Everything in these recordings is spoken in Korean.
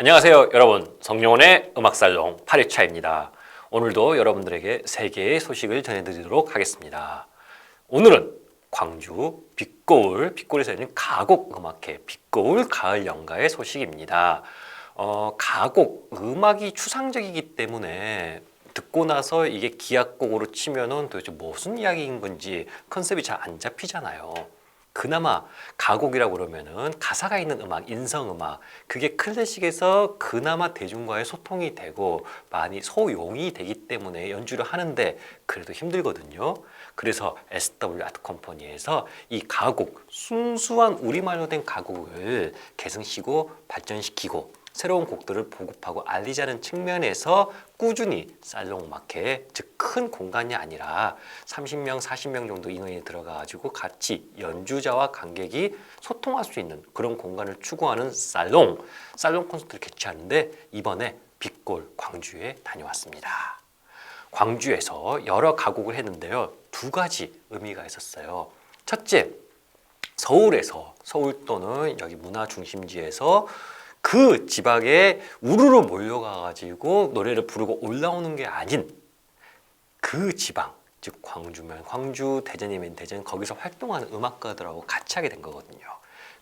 안녕하세요, 여러분. 성룡원의 음악살롱 8회차입니다. 오늘도 여러분들에게 세 개의 소식을 전해드리도록 하겠습니다. 오늘은 광주 빛거울, 빛거울에서 열린 가곡 음악회 빛거울 가을 연가의 소식입니다. 어, 가곡 음악이 추상적이기 때문에 듣고 나서 이게 기악곡으로 치면은 도대체 무슨 이야기인 건지 컨셉이 잘 안 잡히잖아요. 그나마 가곡이라고 그러면은 가사가 있는 음악, 인성 음악, 그게 클래식에서 그나마 대중과의 소통이 되고 많이 소용이 되기 때문에 연주를 하는데 그래도 힘들거든요. 그래서 SW 아트 컴퍼니에서 이 가곡, 순수한 우리말로 된 가곡을 계승시고 발전시키고 새로운 곡들을 보급하고 알리자는 측면에서 꾸준히 살롱 음악회에 즉큰 공간이 아니라 30명, 40명 정도 인원이 들어가가지고 같이 연주자와 관객이 소통할 수 있는 그런 공간을 추구하는 살롱, 살롱 콘서트를 개최하는데 이번에 빛골 광주에 다녀왔습니다. 광주에서 여러 가곡을 했는데요. 두 가지 의미가 있었어요. 첫째, 서울에서 서울 또는 여기 문화 중심지에서 그 지방에 우르르 몰려가 가지고 노래를 부르고 올라오는 게 아닌 그 지방 즉 광주면 광주 대전이면 대전 거기서 활동하는 음악가들하고 같이 하게 된 거거든요.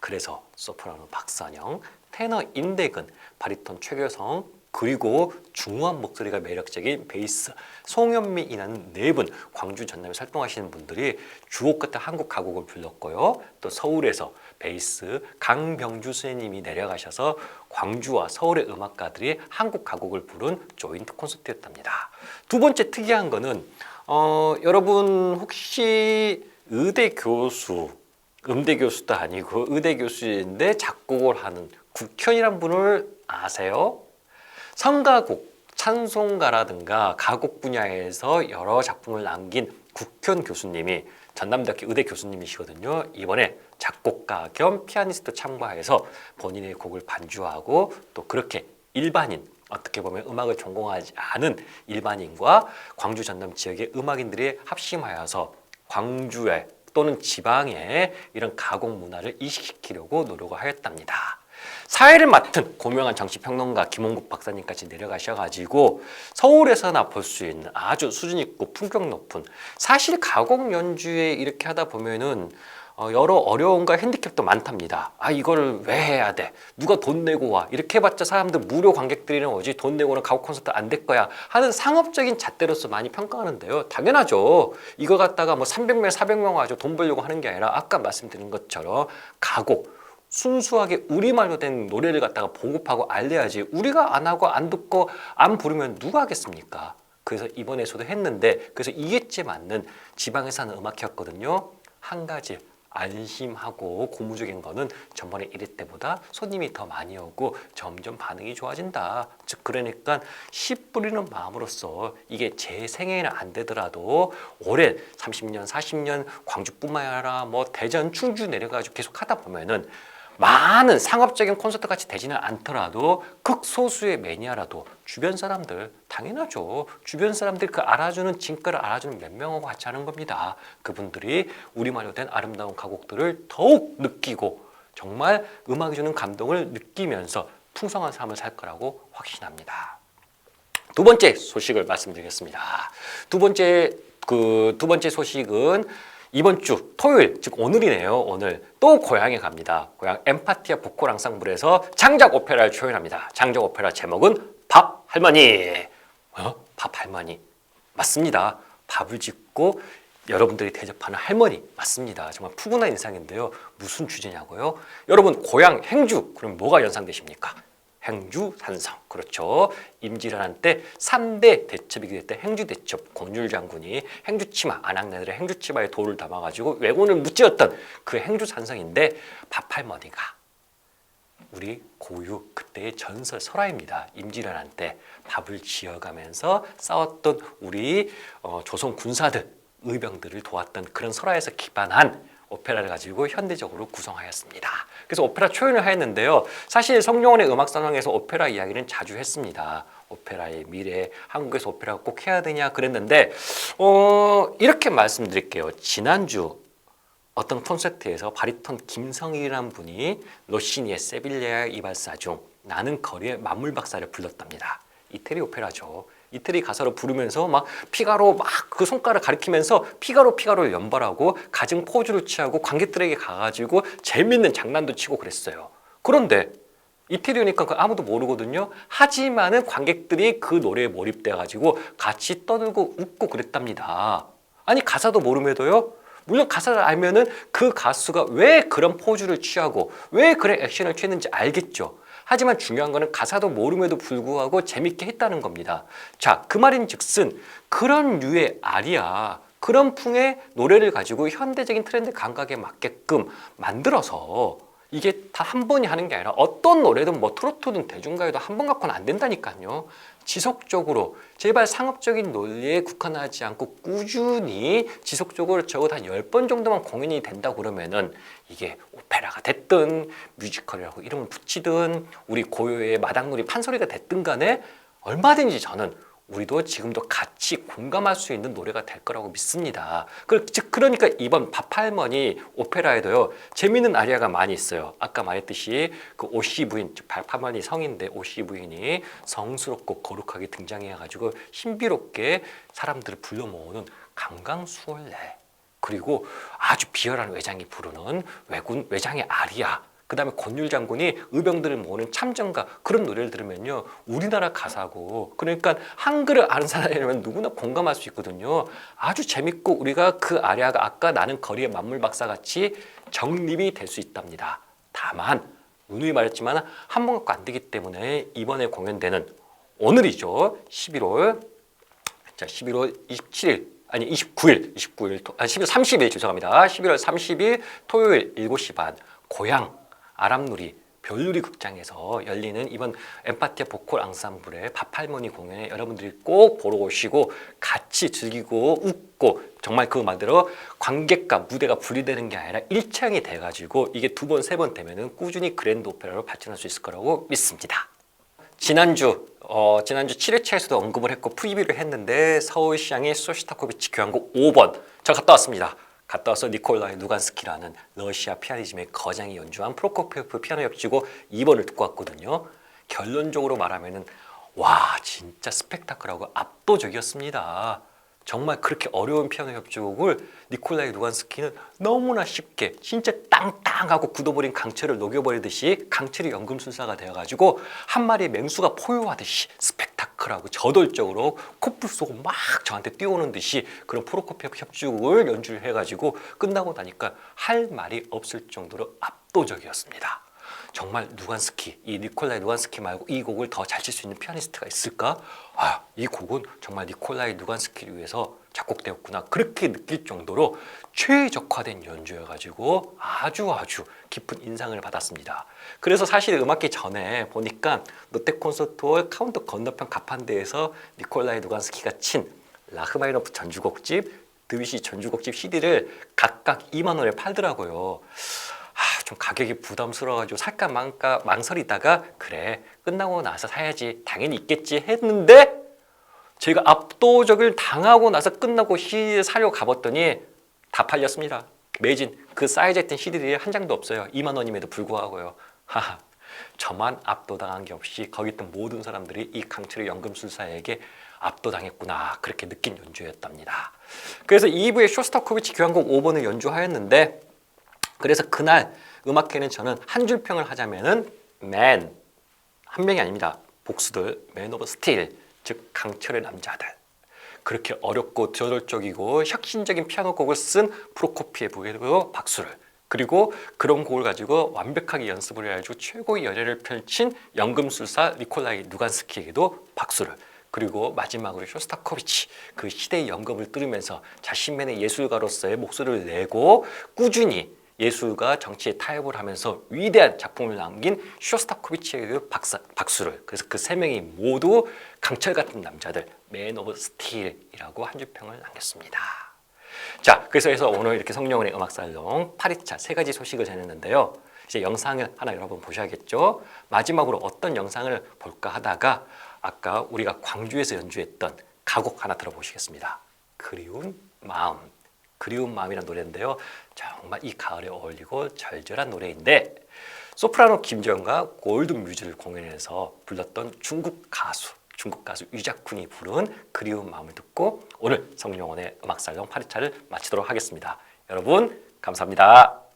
그래서 소프라노 박선영, 테너 임대근, 바리톤 최교성 그리고 중후한 목소리가 매력적인 베이스 송현미이라는 네 분 광주 전남에서 활동하시는 분들이 주옥 같은 한국 가곡을 불렀고요. 또 서울에서 베이스 강병주 선생님이 내려가셔서 광주와 서울의 음악가들이 한국 가곡을 부른 조인트 콘서트였답니다. 두 번째 특이한 거는 어, 여러분 혹시 의대 교수 음대 교수도 아니고 의대 교수인데 작곡을 하는 국현이란 분을 아세요? 성가곡, 찬송가라든가 가곡 분야에서 여러 작품을 남긴 국현 교수님이 전남대학교 의대 교수님이시거든요. 이번에 작곡가 겸 피아니스트 참가해서 본인의 곡을 반주하고 또 그렇게 일반인 어떻게 보면 음악을 전공하지 않은 일반인과 광주 전남 지역의 음악인들이 합심하여서 광주에 또는 지방에 이런 가곡 문화를 이식시키려고 노력을 하였답니다. 사회를 맡은 고명한 정치평론가 김홍국 박사님까지 내려가셔가지고 서울에서나 볼 수 있는 아주 수준 있고 품격 높은 사실 가곡 연주에 이렇게 하다 보면은 어, 여러 어려움과 핸디캡도 많답니다. 아 이거를 왜 해야 돼? 누가 돈 내고 와? 이렇게 해봤자 사람들 무료 관객들이랑 오지 돈 내고는 가곡 콘서트 안 될 거야 하는 상업적인 잣대로서 많이 평가하는데요. 당연하죠. 이거 갖다가 뭐 300명, 400명 와서 돈 벌려고 하는 게 아니라 아까 말씀드린 것처럼 가곡 순수하게 우리말로 된 노래를 갖다가 보급하고 알려야지 우리가 안 하고 안 듣고 안 부르면 누가 하겠습니까? 그래서 이번에서도 했는데 그래서 이해지 맞는 지방에서 하는 음악회였거든요. 한 가지 안심하고 고무적인 거는 전번에 이럴 때보다 손님이 더 많이 오고 점점 반응이 좋아진다. 즉 그러니까 씨 뿌리는 마음으로써 이게 제 생애에는 안 되더라도 올해 30년, 40년 광주뿐만 아니라 뭐 대전, 충주 내려가지고 계속 하다 보면은 많은 상업적인 콘서트 같이 되지는 않더라도 극소수의 매니아라도 주변 사람들 당연하죠. 주변 사람들 그 알아주는 진가를 알아주는 몇 명하고 같이 하는 겁니다. 그분들이 우리말로 된 아름다운 가곡들을 더욱 느끼고 정말 음악이 주는 감동을 느끼면서 풍성한 삶을 살 거라고 확신합니다. 두 번째 소식을 말씀드리겠습니다. 두 번째 그 두 번째 소식은 이번 주 토요일 즉 오늘이네요. 오늘 또 고향에 갑니다. 고향 엠파티아 보컬 앙상블에서 장작 오페라를 초연합니다. 장작 오페라 제목은 밥 할머니. 어? 밥 할머니. 맞습니다. 밥을 짓고 여러분들이 대접하는 할머니 맞습니다. 정말 푸근한 인상인데요. 무슨 주제냐고요? 여러분 고향 행주 그럼 뭐가 연상되십니까? 행주 산성. 그렇죠. 임진왜란 때 3대 대첩이 됐던 행주 대첩. 권율 장군이 행주 치마 안악내들의 행주 치마에 돌을 담아가지고 왜군을 무찌었던 그 행주 산성인데 밥할머니가 우리 고유 그때의 전설 설화입니다. 임진왜란 때 밥을 지어가면서 싸웠던 우리 어, 조선 군사들 의병들을 도왔던 그런 설화에서 기반한 오페라를 가지고 현대적으로 구성하였습니다. 그래서 오페라 초연을 하였는데요. 사실 성룡원의 음악 사랑에서 오페라 이야기는 자주 했습니다. 오페라의 미래, 한국에서 오페라가 꼭 해야 되냐 그랬는데 어, 이렇게 말씀드릴게요. 지난주 어떤 콘서트에서 바리톤 김성일이라는 분이 로시니의 세빌리아 이발사 중 나는 거리의 만물 박사를 불렀답니다. 이태리 오페라죠. 이태리 가사로 부르면서 막 피가로 막 그 손가락 가리키면서 피가로 피가로를 연발하고 가진 포즈를 취하고 관객들에게 가가지고 재밌는 장난도 치고 그랬어요. 그런데 이태리니까 그 아무도 모르거든요. 하지만은 관객들이 그 노래에 몰입돼 가지고 같이 떠들고 웃고 그랬답니다. 아니 가사도 모름에도요. 물론 가사를 알면은 그 가수가 왜 그런 포즈를 취하고 왜 그런 액션을 취했는지 알겠죠. 하지만 중요한 거는 가사도 모름에도 불구하고 재밌게 했다는 겁니다. 자, 그 말인 즉슨 그런 류의 아리아 그런 풍의 노래를 가지고 현대적인 트렌드 감각에 맞게끔 만들어서 이게 다 한 번이 하는 게 아니라 어떤 노래든 뭐 트로트든 대중가요도 한 번 갖고는 안 된다니까요. 지속적으로 제발 상업적인 논리에 국한하지 않고 꾸준히 지속적으로 적어도 한 10번 정도만 공연이 된다 그러면은 이게 오페라가 됐든 뮤지컬이라고 이름을 붙이든 우리 고요의 마당놀이 판소리가 됐든 간에 얼마든지 저는 우리도 지금도 같이 공감할 수 있는 노래가 될 거라고 믿습니다. 그- 즉 그러니까 이번 밥할머니 오페라에도요 재미있는 아리아가 많이 있어요. 아까 말했듯이 그 오씨 부인, 즉 밥할머니 성인데 오씨 부인이 성스럽고 거룩하게 등장해가지고 신비롭게 사람들을 불러 모으는 강강수월래 그리고 아주 비열한 외장이 부르는 외군 외장의 아리아. 그 다음에 권율 장군이 의병들을 모으는 참전가 그런 노래를 들으면요 우리나라 가사고 그러니까 한글을 아는 사람이라면 누구나 공감할 수 있거든요. 아주 재밌고 우리가 그 아리아가 아까 나는 거리의 만물 박사 같이 정립이 될 수 있답니다. 다만 누누이 말했지만 한 번 갖고 안 되기 때문에 이번에 공연되는 오늘이죠. 11월 자, 11월 27일 아니 29일, 29일, 토- 아 11월 30일 죄송합니다. 11월 30일 토요일 7시 반 고향 아람누리 별누리 극장에서 열리는 이번 엠파티아 보컬 앙상블의 밥할머니 공연에 여러분들이 꼭 보러 오시고 같이 즐기고 웃고 정말 그 말대로 관객과 무대가 분리되는 게 아니라 일체형이 돼가지고 이게 두 번, 세 번 되면은 꾸준히 그랜드 오페라로 발전할 수 있을 거라고 믿습니다. 지난주 어, 지난주 7회차에서도 언급을 했고 프리뷰를 했는데 서울시장의 소시타코비치 교향곡 5번 저 갔다 왔습니다. 갔다 와서 니콜라이 누간스키라는 러시아 피아니즘의 거장이 연주한 프로코피에프 피아노 협주곡 2번을 듣고 왔거든요. 결론적으로 말하면은 와 진짜 스펙타클하고 압도적이었습니다. 정말 그렇게 어려운 피아노 협주곡을 니콜라이 누간스키는 너무나 쉽게 진짜 땅땅하고 굳어버린 강철을 녹여버리듯이 강철이 연금술사가 되어가지고 한 마리의 맹수가 포효하듯이 스펙 타클하고 저돌적으로 코뿔 쏘고 막 저한테 뛰어오는 듯이 그런 프로코피에프 협주곡을 연주를 해가지고 끝나고 나니까 할 말이 없을 정도로 압도적이었습니다. 정말 누간스키, 이 니콜라이 누간스키 말고 이 곡을 더 잘 칠 수 있는 피아니스트가 있을까? 아, 이 곡은 정말 니콜라이 누간스키를 위해서 작곡되었구나. 그렇게 느낄 정도로 최적화된 연주여가지고 아주 아주 깊은 인상을 받았습니다. 그래서 사실 음악기 전에 보니까 롯데 콘서트홀 카운트 건너편 가판대에서 니콜라이 누간스키가 친 라흐마이노프 전주곡집, 드비시 전주곡집 CD를 각각 2만 원에 팔더라고요. 아, 좀 가격이 부담스러워가지고 살까 망까 망설이다가 그래 끝나고 나서 사야지 당연히 있겠지 했는데 제가 압도적을 당하고 나서 끝나고 CD를 사려고 가봤더니 다 팔렸습니다. 매진 그 사이즈 했던 CD들이 한 장도 없어요. 2만 원임에도 불구하고요. 하하. 저만 압도당한 게 없이 거기 있던 모든 사람들이 이 강철의 연금술사에게 압도당했구나 그렇게 느낀 연주였답니다. 그래서 2부의 쇼스타코비치 교향곡 5번을 연주하였는데 그래서 그날 음악회는 저는 한 줄 평을 하자면은 맨, 한 명이 아닙니다. 복수들, 맨 오브 스틸, 즉 강철의 남자들. 그렇게 어렵고 저돌적이고 혁신적인 피아노 곡을 쓴 프로코피에브에도 박수를 그리고 그런 곡을 가지고 완벽하게 연습을 해가지고 최고의 연애를 펼친 연금술사 니콜라이 누간스키에게도 박수를 그리고 마지막으로 쇼스타코비치 그 시대의 연금을 들으면서 자신만의 예술가로서의 목소리를 내고 꾸준히 예술가 정치에 타협을 하면서 위대한 작품을 남긴 쇼스타코비치에게 박사, 박수를 그래서 그 세 명이 모두 강철 같은 남자들 맨 오브 스틸이라고 한 줄평을 남겼습니다. 자, 그래서 해서 오늘 이렇게 성령원의 음악 살롱 8회차 세 가지 소식을 전했는데요. 이제 영상을 하나 여러분 보셔야겠죠. 마지막으로 어떤 영상을 볼까 하다가 아까 우리가 광주에서 연주했던 가곡 하나 들어보시겠습니다. 그리운 마음. 그리운 마음이라는 노래인데요. 정말 이 가을에 어울리고 절절한 노래인데 소프라노 김지영과 골드 뮤즈를 공연해서 불렀던 중국 가수 중국 가수 유자쿤이 부른 그리운 마음을 듣고 오늘 성룡원의 음악살롱 8회차를 마치도록 하겠습니다. 여러분 감사합니다.